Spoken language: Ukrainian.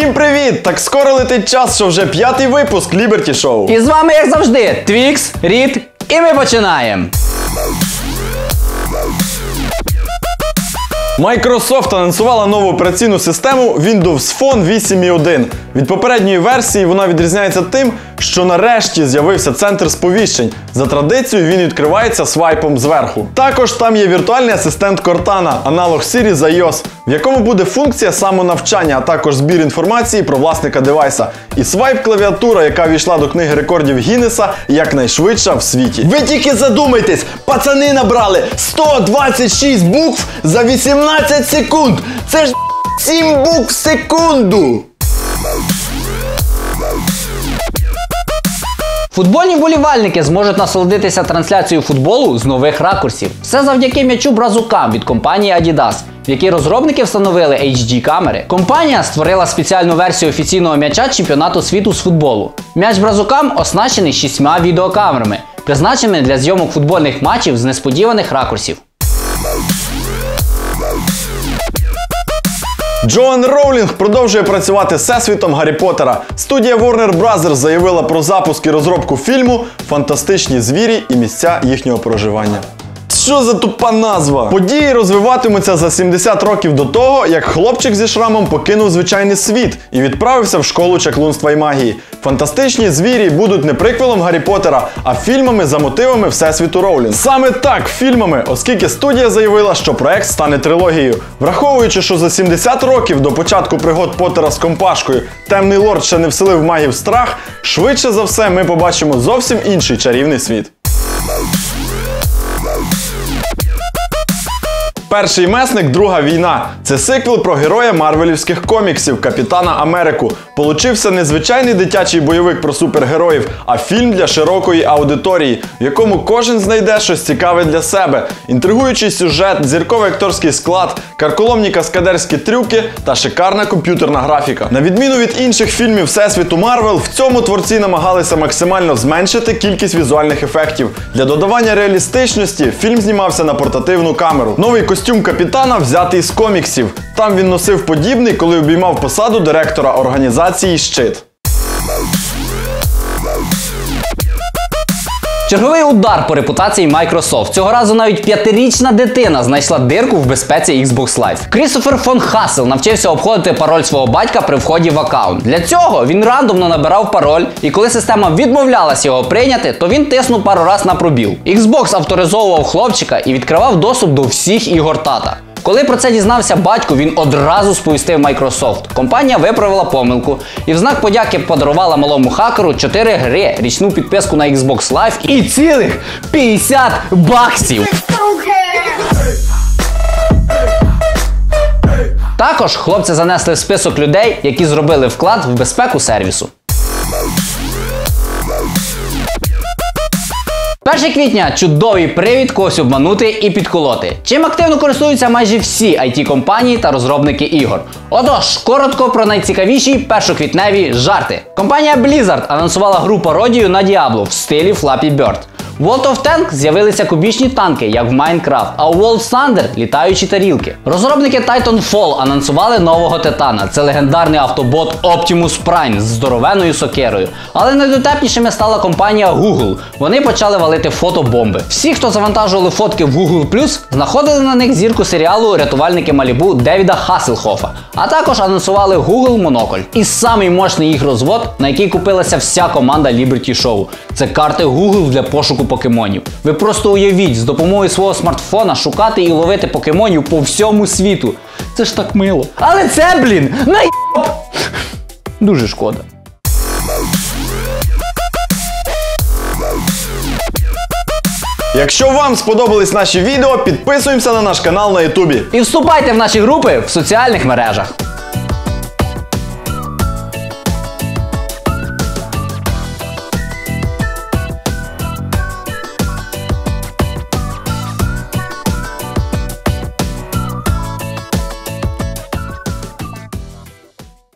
Всім привіт! Так скоро летить час, що вже п'ятий випуск Ліберті Шоу. І з вами, як завжди, Твікс, Рід, і ми починаємо. Microsoft анонсувала нову операційну систему Windows Phone 8.1. Від попередньої версії вона відрізняється тим, що нарешті з'явився центр сповіщень. За традицією він відкривається свайпом зверху. Також там є віртуальний асистент Cortana, аналог Siri за iOS, в якому буде функція самонавчання, а також збір інформації про власника девайса. І свайп-клавіатура, яка війшла до книги рекордів Гіннеса якнайшвидша в світі. Ви тільки задумайтесь, пацани набрали 126 букв за 18 секунд. Це ж 7 букв в секунду. Футбольні вболівальники зможуть насолодитися трансляцією футболу з нових ракурсів. Все завдяки м'ячу Бразукам від компанії Adidas, в якій розробники встановили HD камери. Компанія створила спеціальну версію офіційного м'яча чемпіонату світу з футболу. М'яч Бразукам оснащений шістьма відеокамерами, призначеними для зйомок футбольних матчів з несподіваних ракурсів. Джоан Роулінг продовжує працювати з всесвітом Гаррі Поттера. Студія Warner Bros. заявила про запуск і розробку фільму Фантастичні звірі і місця їхнього проживання. Що за тупа назва? Події розвиватимуться за 70 років до того, як хлопчик зі шрамом покинув звичайний світ і відправився в школу чаклунства і магії. Фантастичні звірі будуть не приквелом Гаррі Поттера, а фільмами за мотивами Всесвіту Роулінг. Саме так фільмами, оскільки студія заявила, що проект стане трилогією. Враховуючи, що за 70 років до початку пригод Поттера з компашкою темний лорд ще не вселив магів страх, швидше за все ми побачимо зовсім інший чарівний світ. Перший месник Друга війна. Це сиквел про героя марвелівських коміксів Капітана Америку. Получився не звичайний дитячий бойовик про супергероїв, а фільм для широкої аудиторії, в якому кожен знайде щось цікаве для себе. Інтригуючий сюжет, зірковий акторський склад, карколомні каскадерські трюки та шикарна комп'ютерна графіка. На відміну від інших фільмів Всесвіту Марвел, в цьому творці намагалися максимально зменшити кількість візуальних ефектів. Для додавання реалістичності фільм знімався на портативну камеру. Новий костюм капітана взятий з коміксів. Там він носив подібний, коли обіймав посаду директора організації Щит. Черговий удар по репутації Microsoft. Цього разу навіть п'ятирічна дитина знайшла дирку в безпеці Xbox Live. Крістофер фон Хассел навчився обходити пароль свого батька при вході в аккаунт. Для цього він рандомно набирав пароль, і коли система відмовлялась його прийняти, то він тиснув пару раз на пробіл. Xbox авторизовував хлопчика і відкривав доступ до всіх ігор тата. Коли про це дізнався батько, він одразу сповістив Microsoft. Компанія виправила помилку і в знак подяки подарувала малому хакеру 4 гри, річну підписку на Xbox Live і цілих 50 баксів. Також хлопці занесли в список людей, які зробили вклад в безпеку сервісу. 1 квітня чудовий привід когось обманути і підколоти. Чим активно користуються майже всі it компанії та розробники ігор. Отож, коротко про найцікавіші першоквітневі жарти. Компанія Blizzard анонсувала гру пародію на діаблу в стилі Flappy Bird. World of Tanks з'явилися кубічні танки, як в Minecraft, а у World Thunder – літаючі тарілки. Розробники Titanfall анонсували нового титана. Це легендарний автобот Optimus Prime з здоровеною сокерою. Але найдотепнішими стала компанія Google. Вони почали валити фотобомби. Всі, хто завантажували фотки в Google+, знаходили на них зірку серіалу Рятувальники Малібу Девіда Хаселхофа. А також анонсували Google Монокль. І самий мощний їх розвод, на який купилася вся команда Liberty Show. Це карти Google для пошуку покемонів. Ви просто уявіть, з допомогою свого смартфона шукати і ловити покемонів по всьому світу. Це ж так мило. Але це, блін, найоб! Дуже шкода. Якщо вам сподобались наші відео, підписуємося на наш канал на Ютубі. І вступайте в наші групи в соціальних мережах.